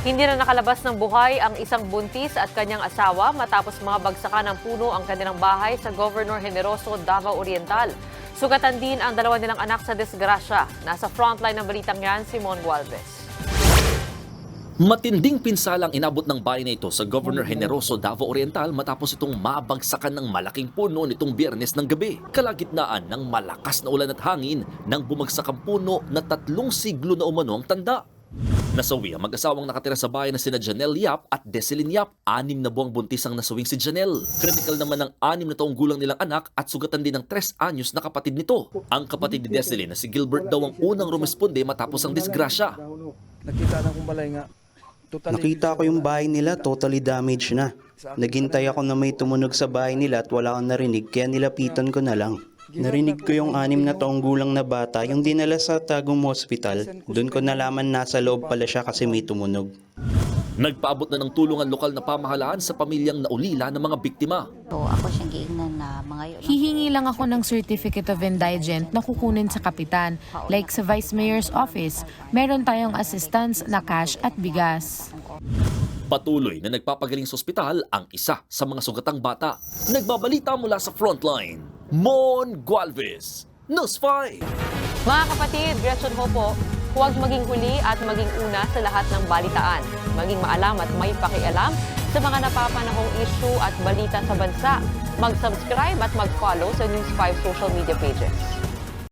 Hindi na nakalabas ng buhay ang isang buntis at kanyang asawa matapos mga bagsakan ng puno ang kanilang bahay sa Governor Generoso, Davao Oriental. Sugatan din ang dalawa nilang anak sa disgrasya. Nasa frontline ng balitang yan, Simon Gualvez. Matinding pinsalang inabot ng bayan na ito sa Governor Generoso Davao Oriental matapos itong mabagsakan ng malaking puno nitong biyernes ng gabi. Kalagitnaan ng malakas na ulan at hangin nang bumagsak ang puno na tatlong siglo na umano ang tanda. Nasawi ang mag-asawang nakatira sa bayan na sina Janelle Yap at Deselin Yap. Anim na buwang buntis ang nasawing si Janelle. Critical naman ang anim na taong gulang nilang anak at sugatan din ng 3 anyos na kapatid nito. Ang kapatid ni Deselin na si Gilbert daw ang unang rumisponde matapos ang disgrasya. Nakita na kong balay nga. Totally Nakita ko yung bahay nila totally damaged na. Naghintay ako na may tumunog sa bahay nila at wala akong narinig kaya nilapitan ko na lang. Narinig ko yung anim na taong gulang na bata yung dinala sa Tagum Hospital. Doon ko nalaman nasa loob pala siya kasi may tumunog. Nagpaabot na ng tulong ang lokal na pamahalaan sa pamilyang naulila ng mga biktima. So ako siyang giingnan na mga yun. Hihingi lang ako ng Certificate of Indigent na kukunin sa kapitan. Like sa Vice Mayor's office, meron tayong assistance na cash at bigas. Patuloy na nagpapagaling sa ospital ang isa sa mga sugatang bata. Nagbabalita mula sa frontline, Mon Gualvez, News 5. Mga kapatid, Gretchen ho po, huwag maging huli at maging una sa lahat ng balitaan. Maging maalam at may pakialam sa mga napapanahong issue at balita sa bansa. Mag-subscribe at mag-follow sa News 5 social media pages.